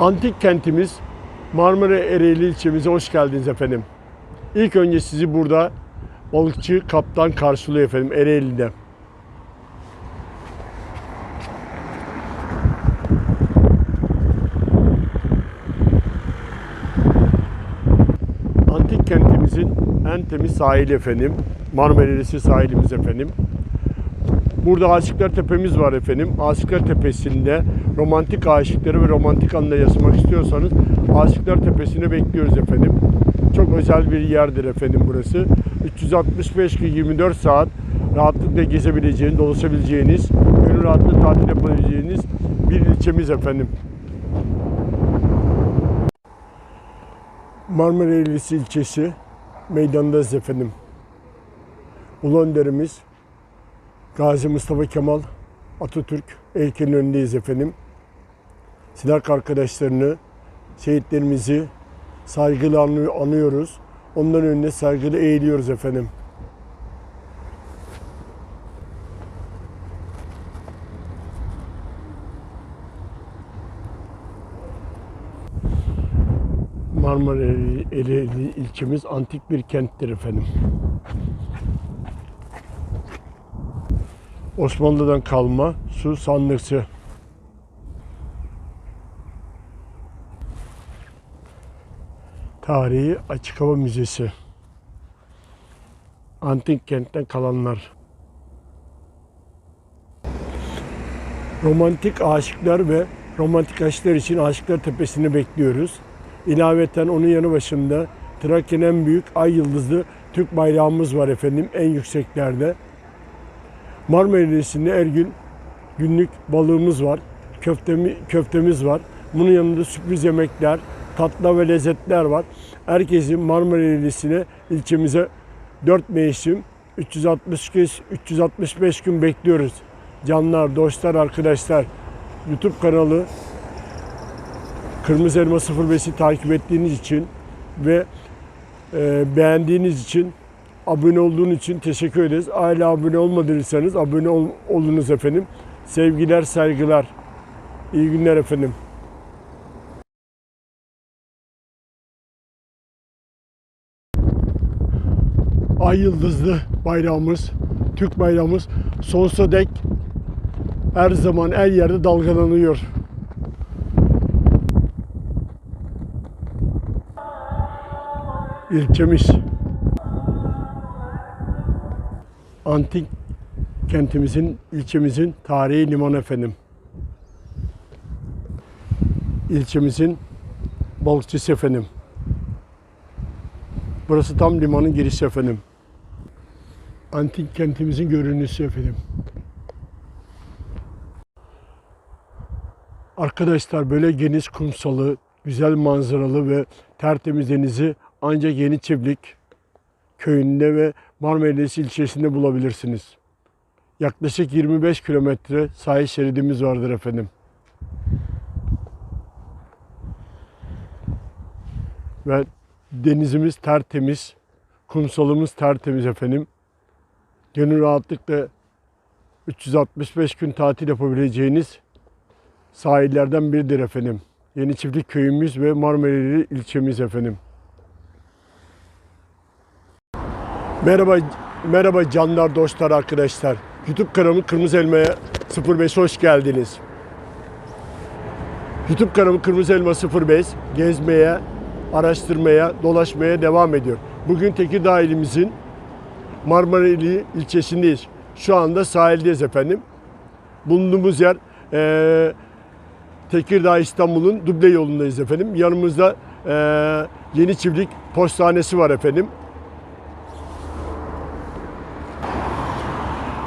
Antik kentimiz Marmara Ereğli ilçemize hoş geldiniz efendim. İlk önce sizi burada balıkçı kaptan karşılıyor efendim Ereğli'de. Antik kentimizin en temiz sahili efendim. Marmara Ereğlisi sahilimiz efendim. Burada Aşıklar Tepemiz var efendim. Aşıklar Tepesi'nde romantik aşıkları ve romantik anla yaşamak istiyorsanız Aşıklar Tepesi'ne bekliyoruz efendim. Çok özel bir yerdir efendim burası. 365 gün 24 saat rahatlıkla gezebileceğiniz, dolaşabileceğiniz, gönül rahatlıkla tatil yapabileceğiniz bir ilçemiz efendim. Marmara Ereğlisi ilçesi meydandayız efendim. Ulu Önderimiz Gazi Mustafa Kemal Atatürk heykelinin önündeyiz efendim. Silah arkadaşlarını, şehitlerimizi saygıyla anı- anıyoruz. Onların önüne saygıyla eğiliyoruz efendim. Marmara Ereğli ilçemiz antik bir kenttir efendim. Osmanlı'dan kalma su sandıkçı. Tarihi Açık Hava Müzesi. Antik kentten kalanlar. Romantik aşıklar ve romantik aşklar için Aşıklar Tepesi'ni bekliyoruz. İlaveten onun yanı başında Trakya'nın en büyük ay yıldızlı Türk bayrağımız var efendim en yükseklerde. Marmara Denizi'nde her gün günlük balığımız var. Köftemi, köftemiz var. Bunun yanında sürpriz yemekler, tatlı ve lezzetler var. Herkesi Marmara ilçemize 4 mevsim 365, 365 gün bekliyoruz. Canlar, dostlar, arkadaşlar. YouTube kanalı Kırmızı Elma 05'i takip ettiğiniz için ve e, beğendiğiniz için abone olduğun için teşekkür ederiz. Hala abone olmadıysanız abone ol, olunuz efendim. Sevgiler, saygılar. İyi günler efendim. Ay yıldızlı bayrağımız, Türk bayrağımız sonsuza dek her zaman her yerde dalgalanıyor. İlçemiz. Antik kentimizin, ilçemizin tarihi liman efendim. İlçemizin balıkçısı efendim. Burası tam limanın girişi efendim. Antik kentimizin görünüşü efendim. Arkadaşlar böyle geniş kumsalı, güzel manzaralı ve tertemiz denizi ancak Yeni Çiftlik köyünde ve Marmaris ilçesinde bulabilirsiniz. Yaklaşık 25 kilometre sahil şeridimiz vardır efendim. Ve denizimiz tertemiz, kumsalımız tertemiz efendim. Gönül rahatlıkla 365 gün tatil yapabileceğiniz sahillerden biridir efendim. Yeni Çiftlik köyümüz ve Marmareli ilçemiz efendim. Merhaba, merhaba canlar, dostlar, arkadaşlar. YouTube kanalım Kırmızı Elma'ya 05 hoş geldiniz. YouTube kanalım Kırmızı Elma 05 gezmeye, araştırmaya, dolaşmaya devam ediyor. Bugün Tekirdağ ilimizin Marmareli ilçesindeyiz. Şu anda sahildeyiz efendim. Bulunduğumuz yer eee Tekirdağ İstanbul'un duble yolundayız efendim. Yanımızda eee Yeni Çiftlik Postanesi var efendim.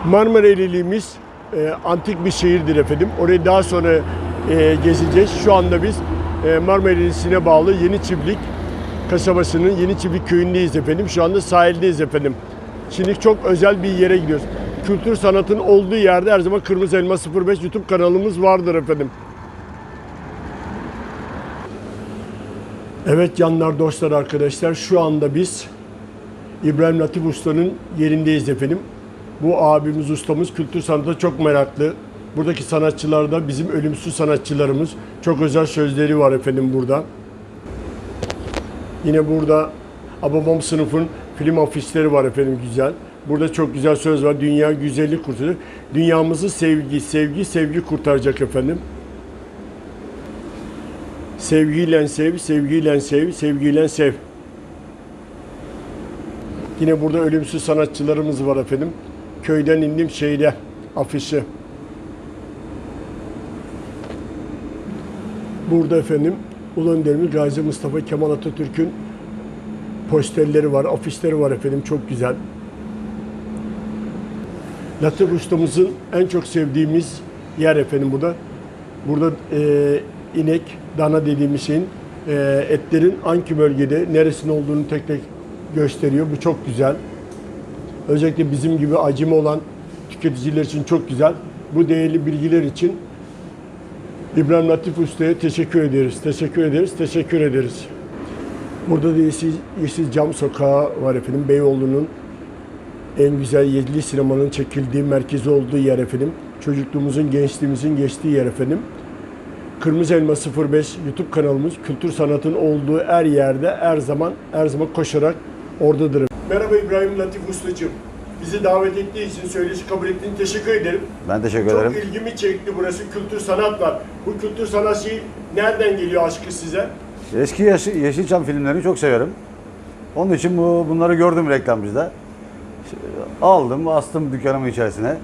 Marmareliliğimiz e, antik bir şehirdir efendim. Orayı daha sonra e, gezeceğiz. Şu anda biz e, Marmarelisi'ne bağlı Yeni Çiftlik kasabasının Yeni Çiftlik köyündeyiz efendim. Şu anda sahildeyiz efendim. Şimdi çok özel bir yere gidiyoruz. Kültür sanatın olduğu yerde her zaman Kırmızı Elma 05 YouTube kanalımız vardır efendim. Evet canlar, dostlar, arkadaşlar şu anda biz İbrahim Latif Usta'nın yerindeyiz efendim. Bu abimiz ustamız kültür sanata çok meraklı. Buradaki sanatçılar da bizim ölümsüz sanatçılarımız. Çok özel sözleri var efendim burada. Yine burada Ababam sınıfın film afişleri var efendim güzel. Burada çok güzel söz var. Dünya güzellik kurtaracak. Dünyamızı sevgi, sevgi, sevgi kurtaracak efendim. Sevgiyle sev, sevgiyle sev, sevgiyle sev. Yine burada ölümsüz sanatçılarımız var efendim. Köyden indim şeyde afişi. Burada efendim Ulu Önderimiz Gazi Mustafa Kemal Atatürk'ün posterleri var, afişleri var efendim çok güzel. Latif ustamızın en çok sevdiğimiz yer efendim burada. Burada e, inek, dana dediğimiz şeyin e, etlerin hangi bölgede, neresinde olduğunu tek tek gösteriyor. Bu çok güzel. Özellikle bizim gibi acemi olan tüketiciler için çok güzel. Bu değerli bilgiler için İbrahim Latif Usta'ya teşekkür ederiz. Teşekkür ederiz. Teşekkür ederiz. Burada da Yeşil, Yeşil Cam Sokağı var efendim. Beyoğlu'nun en güzel yedili sinemanın çekildiği merkezi olduğu yer efendim. Çocukluğumuzun, gençliğimizin geçtiği yer efendim. Kırmızı Elma 05 YouTube kanalımız kültür sanatın olduğu her yerde her zaman her zaman koşarak oradadır. Merhaba İbrahim Latif Ustacığım. Bizi davet ettiği için, söyleşi kabul ettiğin teşekkür ederim. Ben teşekkür Çok ederim. ilgimi çekti burası. Kültür sanat var. Bu kültür sanat şeyi nereden geliyor aşkı size? Eski Yeşil, Yeşilçam filmlerini çok severim. Onun için bu bunları gördüm reklamcıda. Aldım, astım dükkanımın içerisine.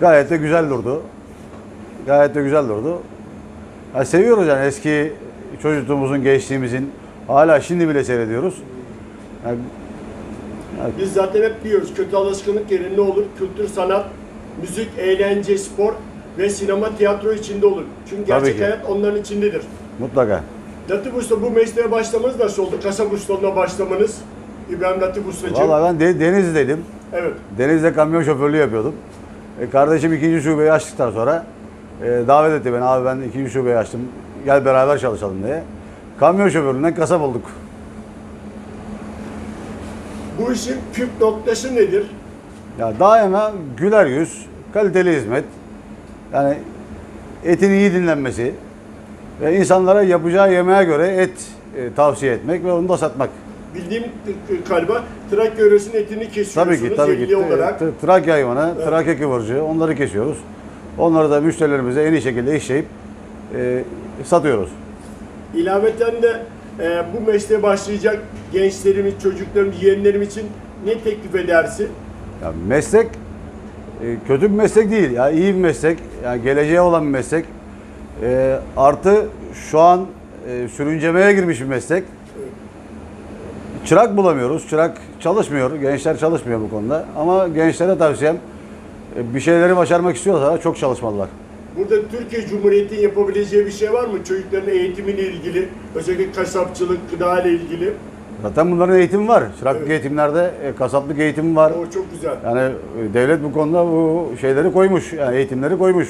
Gayet de güzel durdu. Gayet de güzel durdu. Ya seviyoruz yani eski çocukluğumuzun, gençliğimizin. Hala şimdi bile seyrediyoruz. Yani Biz zaten hep diyoruz kötü alışkanlık yerine ne olur? Kültür, sanat, müzik, eğlence, spor ve sinema, tiyatro içinde olur. Çünkü Tabii gerçek ki. hayat onların içindedir. mutlaka. Latif Usta bu mesleğe başlamanız nasıl oldu? Kasap ustalığına başlamanız. İbrahim Latif Ustacığım. Vallahi ben de, Denizli'deydim. Evet. Deniz'de kamyon şoförlüğü yapıyordum. E, kardeşim ikinci şubeyi açtıktan sonra e, davet etti beni. Abi ben ikinci şubeyi açtım. Gel beraber çalışalım diye. Kamyon şoförlüğünden kasap olduk. Bu işin püf noktası nedir? Ya daima güler yüz, kaliteli hizmet. Yani etin iyi dinlenmesi ve insanlara yapacağı yemeğe göre et e, tavsiye etmek ve onu da satmak. Bildiğim galiba Trakya yöresinin etini kesiyorsunuz Tabii ki tabii ki. olarak. Trakya hayvanı, Trakya kıvırcığı onları kesiyoruz. Onları da müşterilerimize en iyi şekilde işleyip e, satıyoruz. İlaveten de e, bu mesleğe başlayacak gençlerimiz, çocuklarımız, yeğenlerim için ne teklif edersin? Ya meslek e, kötü bir meslek değil. Ya iyi bir meslek. Yani geleceğe olan bir meslek. E, artı şu an e, sürüncemeye girmiş bir meslek. Çırak bulamıyoruz. Çırak çalışmıyor. Gençler çalışmıyor bu konuda. Ama gençlere tavsiyem bir şeyleri başarmak istiyorsa çok çalışmalılar. Burada Türkiye Cumhuriyeti'nin yapabileceği bir şey var mı? Çocukların eğitimiyle ilgili, özellikle kasapçılık, gıda ile ilgili. Zaten bunların eğitimi var. Çıraklık eğitimlerde e, kasaplık eğitimi var. O çok güzel. Yani e, devlet bu konuda bu şeyleri koymuş, yani eğitimleri koymuş.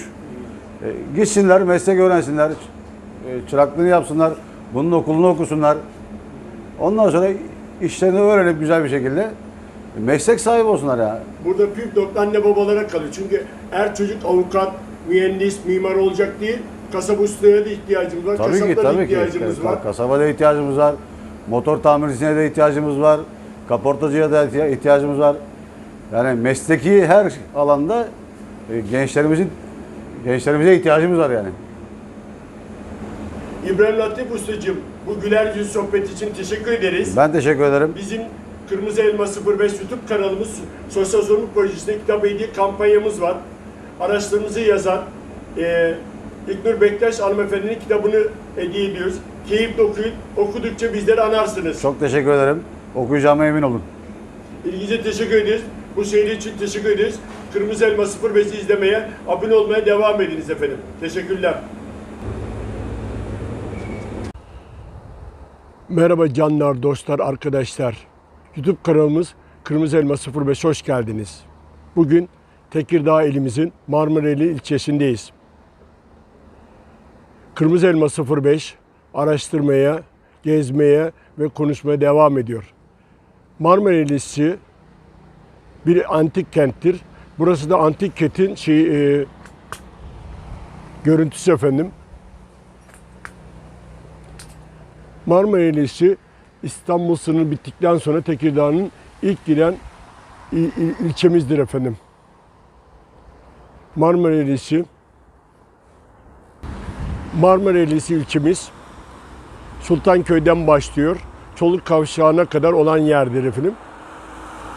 E, gitsinler, meslek öğrensinler, e, çıraklığını yapsınlar, bunun okulunu okusunlar. Ondan sonra işlerini öğrenip güzel bir şekilde meslek sahibi olsunlar yani. Burada püf nokta anne babalara kalıyor. Çünkü her çocuk avukat, mühendis, mimar olacak değil. Kasap ustaya da ihtiyacımız var. Tabii ki, Kasapta da tabii ki. ihtiyacımız Ka- var. Kasaba da ihtiyacımız var, motor tamircisine de ihtiyacımız var, kaportacıya da ihtiya- ihtiyacımız var. Yani mesleki her alanda e, gençlerimizin gençlerimize ihtiyacımız var yani. İbrahim Latif Ustacığım, bu güler yüz sohbet için teşekkür ederiz. Ben teşekkür ederim. Bizim Kırmızı Elma 05 YouTube kanalımız Sosyal Sorumluluk Projesi'nde kitap hediye kampanyamız var. Araçlarımızı yazan e, İlknur Bektaş hanımefendinin kitabını hediye ediyoruz. Keyifle okuyun. Okudukça bizleri anarsınız. Çok teşekkür ederim. Okuyacağıma emin olun. İlginize teşekkür ederiz. Bu seyir için teşekkür ederiz. Kırmızı Elma 05'i izlemeye, abone olmaya devam ediniz efendim. Teşekkürler. Merhaba canlar, dostlar, arkadaşlar. YouTube kanalımız Kırmızı Elma 05 hoş geldiniz. Bugün Tekirdağ ilimizin Marmareli ilçesindeyiz. Kırmızı Elma 05 araştırmaya, gezmeye ve konuşmaya devam ediyor. Marmarelisi bir antik kenttir. Burası da antik kentin şey, e, görüntüsü efendim. Marmara Eylesi İstanbul sınırı bittikten sonra Tekirdağ'ın ilk giren il- il- ilçemizdir efendim. Marmara Eylesi ilçemiz Sultanköy'den başlıyor. Çoluk Kavşağı'na kadar olan yerdir efendim.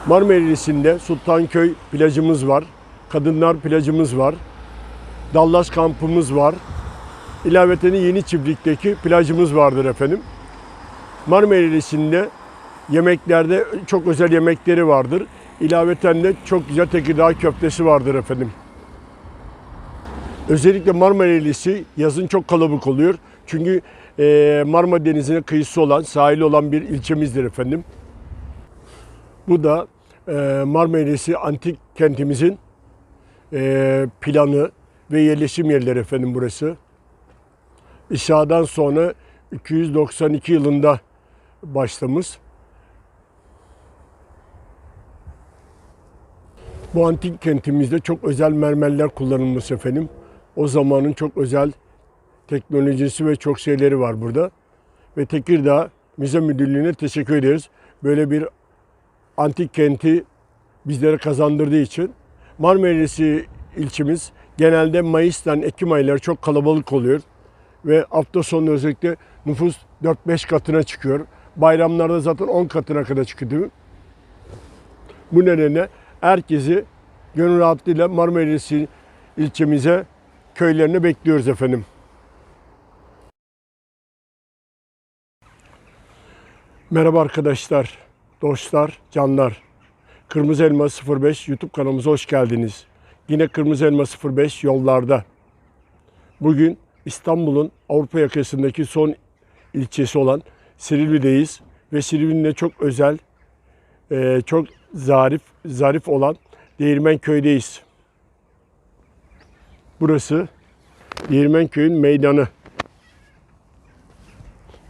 Marmara Eylesi'nde Sultanköy plajımız var. Kadınlar plajımız var. Dallas kampımız var. İlaveten Yeni Çiftlik'teki plajımız vardır efendim. Marmara Eylesi'nde yemeklerde çok özel yemekleri vardır. İlaveten de çok güzel Tekirdağ köftesi vardır efendim. Özellikle Marmara Eylesi yazın çok kalabalık oluyor. Çünkü eee, Marmara Denizi'ne kıyısı olan, sahili olan bir ilçemizdir efendim. Bu da eee Marmara Eylesi antik kentimizin eee, planı ve yerleşim yerleri efendim burası. İşadan sonra 292 yılında başlamış. Bu antik kentimizde çok özel mermerler kullanılmış efendim. O zamanın çok özel teknolojisi ve çok şeyleri var burada. Ve Tekirdağ Müze Müdürlüğü'ne teşekkür ederiz. Böyle bir antik kenti bizlere kazandırdığı için. Marmara'sı ilçemiz genelde Mayıs'tan Ekim ayları çok kalabalık oluyor. Ve hafta sonu özellikle nüfus 4-5 katına çıkıyor. Bayramlarda zaten 10 katına kadar çıkıyor değil mi? Bu nedenle herkesi gönül rahatlığıyla Marmara'sı ilçemize, köylerine bekliyoruz efendim. Merhaba arkadaşlar, dostlar, canlar. Kırmızı Elma 05 YouTube kanalımıza hoş geldiniz. Yine Kırmızı Elma 05 yollarda. Bugün İstanbul'un Avrupa yakasındaki son ilçesi olan Silivri'deyiz. Ve Silivri'nin de çok özel, eee, çok zarif, zarif olan Değirmenköy'deyiz. Burası Değirmenköy'ün meydanı.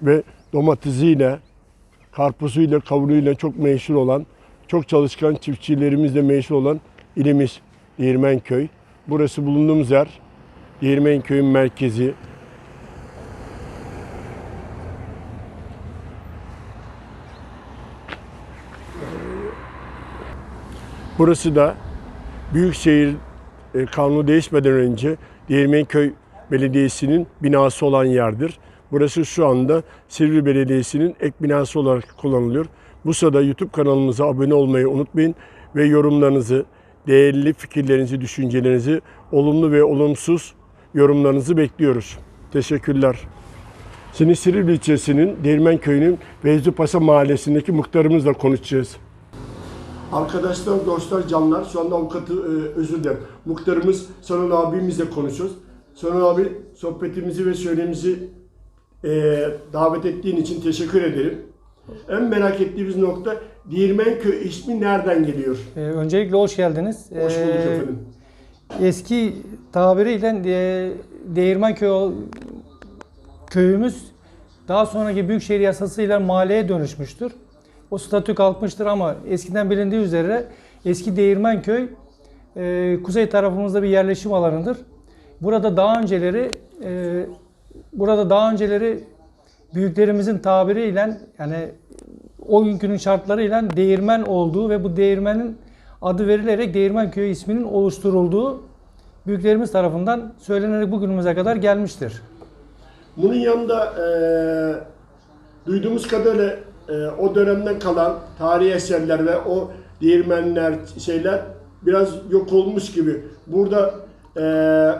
Ve domatesiyle, karpuzuyla, kavunuyla çok meşhur olan, çok çalışkan çiftçilerimizle meşhur olan ilimiz Değirmenköy. Burası bulunduğumuz yer Değirmenköy'ün merkezi. Burası da Büyükşehir e, kanunu değişmeden önce Değirmenköy Belediyesi'nin binası olan yerdir. Burası şu anda Silivri Belediyesi'nin ek binası olarak kullanılıyor. Bu sırada YouTube kanalımıza abone olmayı unutmayın ve yorumlarınızı, değerli fikirlerinizi, düşüncelerinizi, olumlu ve olumsuz yorumlarınızı bekliyoruz. Teşekkürler. Şimdi Silivri ilçesinin Değirmenköy'ünün Vezlupasa mahallesindeki muhtarımızla konuşacağız. Arkadaşlar, dostlar, canlar, şu anda avukatı e, özür dilerim. Muhtarımız Sonan abimizle konuşuyoruz. Sonan abi sohbetimizi ve söylemimizi e, davet ettiğin için teşekkür ederim. En merak ettiğimiz nokta Değirmenköy ismi nereden geliyor? Ee, öncelikle hoş geldiniz. Hoş bulduk Ee, efendim. Eski tabiriyle e, Değirmenköy köyümüz daha sonraki Büyükşehir Yasası'yla mahalleye dönüşmüştür. O statü kalkmıştır ama eskiden bilindiği üzere eski Değirmenköy e, kuzey tarafımızda bir yerleşim alanıdır. Burada daha önceleri e, burada daha önceleri büyüklerimizin tabiriyle yani o günkünün şartlarıyla değirmen olduğu ve bu değirmenin adı verilerek Değirmenköy isminin oluşturulduğu büyüklerimiz tarafından söylenerek bugünümüze kadar gelmiştir. Bunun yanında e, duyduğumuz kadarıyla e, o dönemden kalan tarihi eserler ve o değirmenler şeyler biraz yok olmuş gibi. Burada e,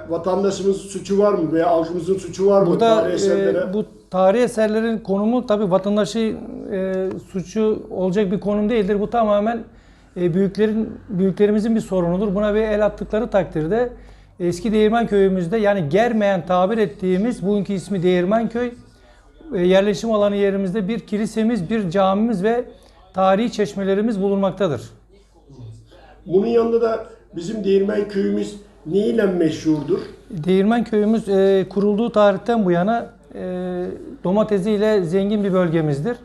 vatandaşımız suçu var mı veya halkımızın suçu var mı Burada tarihi eserlere? e, bu tarihi eserlerin konumu tabi vatandaşı e, suçu olacak bir konum değildir. Bu tamamen e, büyüklerin büyüklerimizin bir sorunudur. Buna bir el attıkları takdirde eski Değirmen köyümüzde yani Germeyen tabir ettiğimiz bugünkü ismi Değirmenköy e, yerleşim alanı yerimizde bir kilisemiz, bir camimiz ve tarihi çeşmelerimiz bulunmaktadır. Bunun yanında da bizim Değirmen köyümüz neyle meşhurdur? Değirmen köyümüz e, kurulduğu tarihten bu yana e, domatesiyle zengin bir bölgemizdir.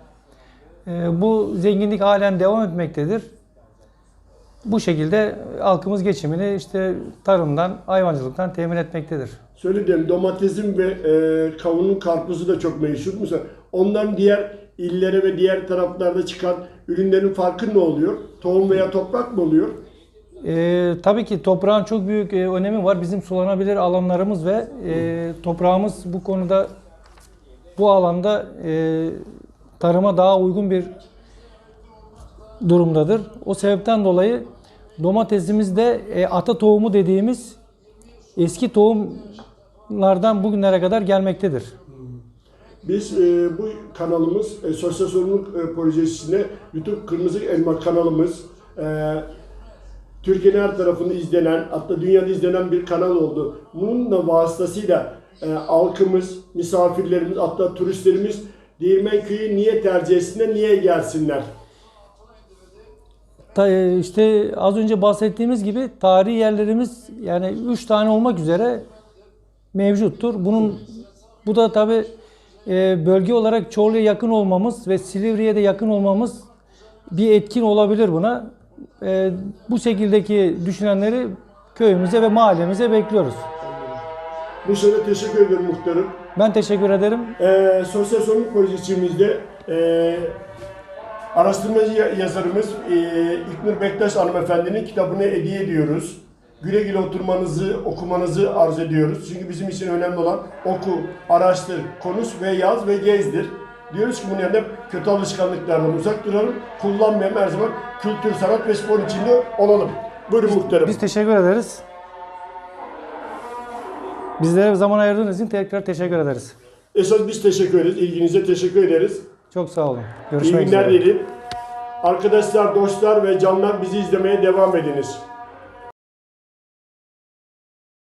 E, bu zenginlik halen devam etmektedir. Bu şekilde halkımız geçimini işte tarımdan, hayvancılıktan temin etmektedir. Söyledim domatesin ve e, kavunun karpuzu da çok meşhur. Mesela onların diğer illere ve diğer taraflarda çıkan ürünlerin farkı ne oluyor? Tohum veya toprak mı oluyor? Ee, tabii ki toprağın çok büyük e, önemi var. Bizim sulanabilir alanlarımız ve e, toprağımız bu konuda bu alanda e, tarıma daha uygun bir durumdadır. O sebepten dolayı domatesimizde e, ata tohumu dediğimiz eski tohumlardan bugünlere kadar gelmektedir. Biz e, bu kanalımız e, Sosyal Sorumluluk e, Projesi'nde YouTube Kırmızı Elma kanalımız e, Türkiye'nin her tarafında izlenen hatta dünyada izlenen bir kanal oldu. Bunun da vasıtasıyla e, halkımız, misafirlerimiz hatta turistlerimiz Değirmenköy'ü niye tercih etsinler, niye gelsinler? Ta, e, işte az önce bahsettiğimiz gibi tarihi yerlerimiz yani 3 tane olmak üzere mevcuttur. Bunun bu da tabi bölge olarak Çorlu'ya yakın olmamız ve Silivri'ye de yakın olmamız bir etkin olabilir buna. E, bu şekildeki düşünenleri köyümüze ve mahallemize bekliyoruz. Bu sene teşekkür ederim muhtarım. Ben teşekkür ederim. Ee, sosyal sorumluluk projesimizde e, araştırmacı ya- yazarımız e, İknur Bektaş hanımefendinin kitabını hediye ediyoruz. Güle güle oturmanızı, okumanızı arz ediyoruz. Çünkü bizim için önemli olan oku, araştır, konuş ve yaz ve gezdir. Diyoruz ki bunun yanında kötü alışkanlıklardan uzak duralım. Kullanmayalım her zaman kültür, sanat ve spor içinde olalım. Buyurun muhtarım. Biz teşekkür ederiz. Bizlere zaman ayırdığınız için tekrar teşekkür ederiz. Esas biz teşekkür ederiz. İlginize teşekkür ederiz. Çok sağ olun. İyi Görüşmek günler üzere. dilerim. Arkadaşlar, dostlar ve canlar bizi izlemeye devam ediniz.